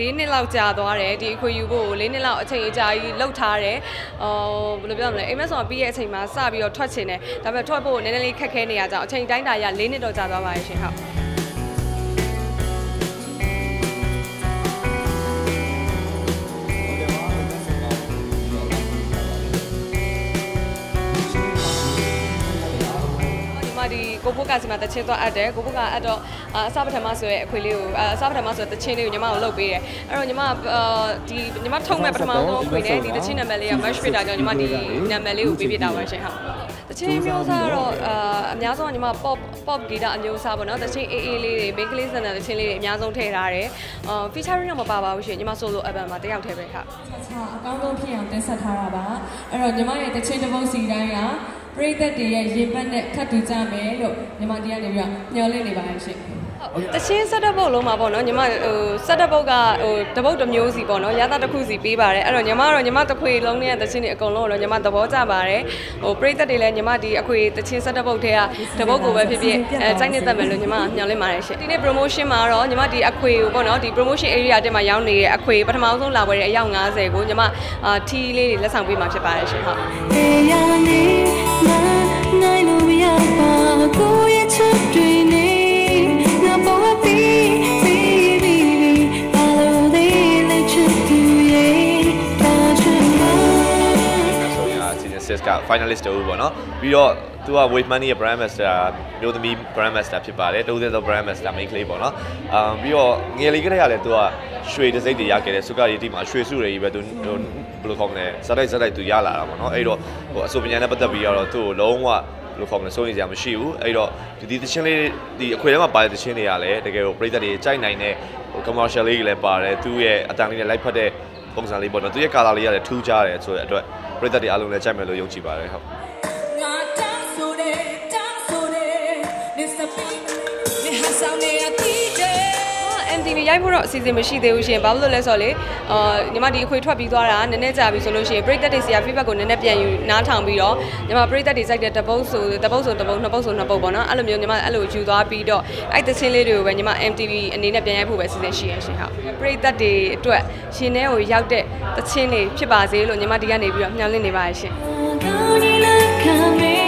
၄နှစ်လောက်ကြာသွားတယ်ဒီအခွေယူဖို့၄နှစ်လောက်အချိန်အကြာကြီးလှုပ်ထားတယ်ဟိုဘယ်လိုပြောမလဲအိမ်မက်ဆောင်ပြီးရဲ့အချိန်မှာစပြီးတော့ထွက်ချင်တယ်ဒါပေမဲ့ထွက်ဖို့နည်းနည်းလေးခက်ခဲနေရကြအောင်အချိန်တိုင်းတာရ၄နှစ်တော့ကြာသွားပါရဲ့ရှင်ဟုတ် မှာဒီကိုပုတ်ကစီမှာတချင်းသွားအပ်တယ်ကိုပုတ်ကအပ်တော့အစပထမဆိုရဲအခွေလေးကိုအစပထမဆိုတချင်းလေးကိုညီမကိုလှုပ်ပေးတယ်အဲ့တော့ညီမဒီညီမထုံမဲ့ပထမဆုံးအခွေနဲ့ဒီတချင်းနာမည်လေးက match fit တာကြောင့်ညီမဒီနာမည်လေးကိုပေးပြတာပါရှင်ဟုတ်တချင်းမျိုးစားတော့အာအများဆုံးကညီမ pop pop ဂီတအမျိုးအစားပေါ့နော်တချင်းအေးအေးလေးတွေ big လေးစံတဲ့တချင်းလေးတွေအများဆုံးထည့်ထားတယ်အာ featuring တော့မပါပါဘူးရှင်ညီမ solo album မှာတယောက်တည်းပဲဟုတ်ချာအကောင်းဆုံးဖြစ်အောင်တင်ဆက်ထားတာပါအဲ့တော့ညီမရဲ့တချင်းတစ်ပုတ်စီတိုင်းက ပရိသတ်တွေရဲ့ရေပတ်နဲ့ခတ်တူကြမယ်လို့ညီမတရားနေပြီးတော့မျှော်လင့်နေပါရဲ့ရှင်တချင်းဆက်တဲ့ပုတ်လုံးမှာပေါ့နော်ညီမဟိုဆက်တဲ့ပုတ်ကဟိုတပုတ်တစ်မျိုးစီပေါ့နော်ရသတစ်ခုစီပေးပါတယ်အဲ့တော့ညီမကတော့ညီမတစ်ခွေလုံးနဲ့တချင်းတွေအကုန်လုံးတော့ညီမသဘောကျပါတယ်ဟိုပရိသတ်တွေလည်းညီမဒီအခွေတချင်းဆက်တဲ့ပုတ်ထဲကတပုတ်ကိုပဲဖြစ်ဖြစ်အဲစိုက်နေတတ်မယ်လို့ညီမမျှော်လင့်ပါတယ်ရှင်ဒီနေ့ promotion မှာတော့ညီမဒီအခွေကိုပေါ့နော်ဒီ promotion area တက်မှာရောက်နေတဲ့အခွေပထမဆုံးလာပွဲတဲ့အယောက်90ကိုညီမအာထီးလေးတွေလက်ဆောင်ပေးမှာဖြစ်ပါတယ်ရှင်ဟုတ် ရင် Senior Sis က finalist တူပေါ့နော်ပြီးတော့သူက Wave Money ရဲ့ brand master မျိုးသမီး brand master ဖြစ်ပါတယ်တူသေးသော brand master main ကလေးပေါ့နော်အမ်ပြီးတော့ငယ်လေးကတည်းကလည်းသူကရွှေတစိမ့်တွေရခဲ့တယ်စုကရီတီမှာရွှေစုတွေကြီးပဲသူဟိုဘယ်လိုခေါ်မလဲဇက်တိုက်ဇက်တိုက်သူရလာတာပေါ့နော်အဲ့တော့ဟိုအဆိုပညာနဲ့ပတ်သက်ပြီးတော့သူ့ကိုလုံးဝဘယ်လိုခေါ်မလဲစိုးရိမ်စရာမရှိဘူးအဲ့တော့ဒီဒီသချင်းလေးဒီအခွေထဲမှာပါတဲ့သချင်းတွေကလည်းတကယ်ကိုပြည်သက်တွေကြိုက်နိုင်တဲ့ဟို commercial လေးတွေလည်းပါတယ်သူ့ရဲ့အတန်လေးနဲ့လိုက်ဖက်တဲ့ပုံစံလေးပေါ့နော်သူရဲ့ color လေးကလည်းထူးခြားတယ်ဆိုတဲ့အတွက် ပြည်သက်တွေအားလုံးလည်းကြိုက်မယ်လို့ယုံကြည်ပါတယ်ဟုတ်ငါတောင်းဆိုတယ်တောင်းဆိုတယ် Mr. Big နေဟာဆောင်နေရတီးတယ် MTV ရိုက်ဖို့တော့အစီအစဉ်မရှိသေးဘူးရှင်ဘာလို့လဲဆိုတော့လေအာညီမဒီအခွေထွက်ပြီးသွားတာနည်းနည်းကြာပြီဆိုလို့ရှိရင်ပရိသတ်တွေစီက feedback ကိုနည်းနည်းပြန်ယူနားထောင်ပြီးတော့ညီမပရိသတ်တွေစိုက်တဲ့တပုတ်ဆိုတပုတ်ဆိုတပုတ်နှစ်ပုတ်ဆိုနှစ်ပုတ်ပေါ့နော်အဲ့လိုမျိုးညီမအဲ့လိုယူသွားပြီးတော့အဲ့တချင်းလေးတွေကိုပဲညီမ MTV အနေနဲ့ပြန်ရိုက်ဖို့ပဲအစီအစဉ်ရှိရရှင်ဟုတ်ပရိသတ်တွေအတွက်ရှင်ထဲကိုရောက်တဲ့တချင်းလေးဖြစ်ပါစေလို့ညီမဒီကနေပြီးတော့မျှော်လင့်နေပါရရှင် Goni la kame